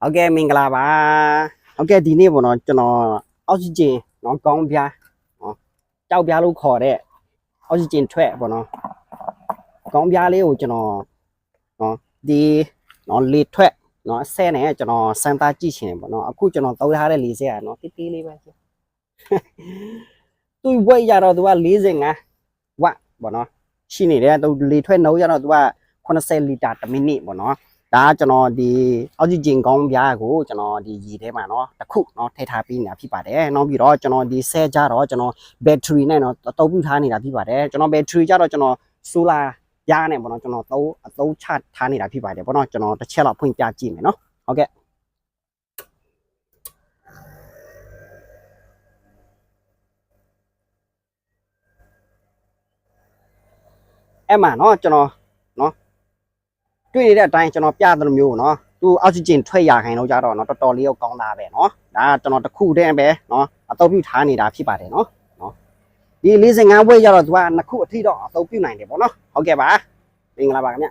ဟုတ်ကဲ့မင်္ဂလာပါဟုတ်ကဲ့ဒီနေ့ပေါ့နော်ကျွန်တော်အောက်ဆီဂျင်နော်ကောင်းပြားနော်ကြောက်ပြားလို့ခေါ်တဲ့အောက်ဆီဂျင်ထွက်ပေါ့နော်ကောင်းပြားလေးကိုကျွန်တော်နော်ဒီနော်လေထွက်နော်အဆဲနဲ့ကျွန်တော်စမ်းသားကြည့်ရှင်ပေါ့နော်အခုကျွန်တော်တောက်ထားတဲ့လေဆဲကနော်တိတိလေးပဲသူ့ဝက်ရတော့သူက45ဝက်ပေါ့နော်ရှိနေတယ်သူလေထွက်နှုတ်ရတော့သူက80လီတာတစ်မိနစ်ပေါ့နော် ဒါကကျွန်တော်ဒီအောက်ဆီဂျင်ကောင်းပြားကိုကျွန်တော်ဒီရေထဲမှာเนาะတစ်ခုเนาะထည့်ထားပေးနေတာဖြစ်ပါတယ်။နောက်ပြီးတော့ကျွန်တော်ဒီဆဲကြတော့ကျွန်တော်ဘက်ထရီနဲ့เนาะအသုံးပြုထားနေတာဖြစ်ပါတယ်။ကျွန်တော်ဘက်ထရီကြတော့ကျွန်တော်ဆိုလာပြားနဲ့ပေါ့နော်ကျွန်တော်သုံးအသုံးချထားနေတာဖြစ်ပါတယ်ပေါ့နော်ကျွန်တော်တစ်ချက်လောက်ဖွင့်ပြကြည့်မယ်เนาะဟုတ်ကဲ့အဲ့မှာเนาะကျွန်တော် တွေ့နေတဲ့အတိုင်းကျွန်တော်ပြသလိုမျိုးနော်သူအောက်ဆီဂျင်ထွက်ရခိုင်တော့ကြတော့နော်တော်တော်လေးတော့ကောင်းတာပဲနော်ဒါကျွန်တော်တခုတည်းပဲနော်အသုံးပြုထားနေတာဖြစ်ပါတယ်နော်နော်ဒီ45ဝက်ကြတော့သူကနှစ်ခုအထိတော့အသုံးပြုနိုင်တယ်ပေါ့နော်ဟုတ်ကဲ့ပါမင်္ဂလာပါခင်ဗျ